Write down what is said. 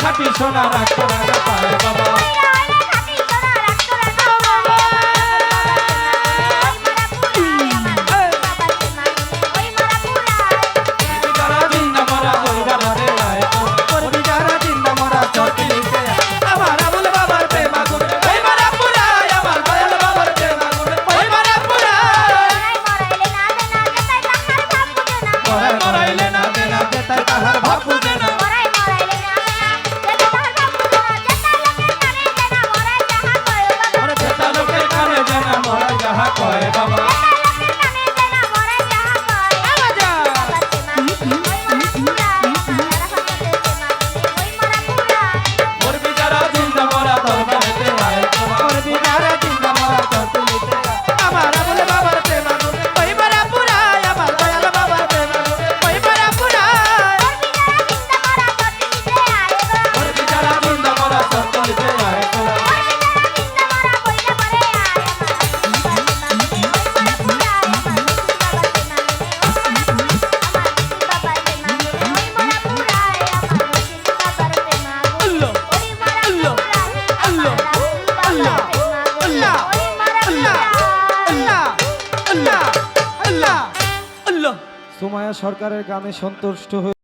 খাটি সোনা রাখা পায় বাবা। সুমায়া সরকারের গানে সন্তুষ্ট হয়ে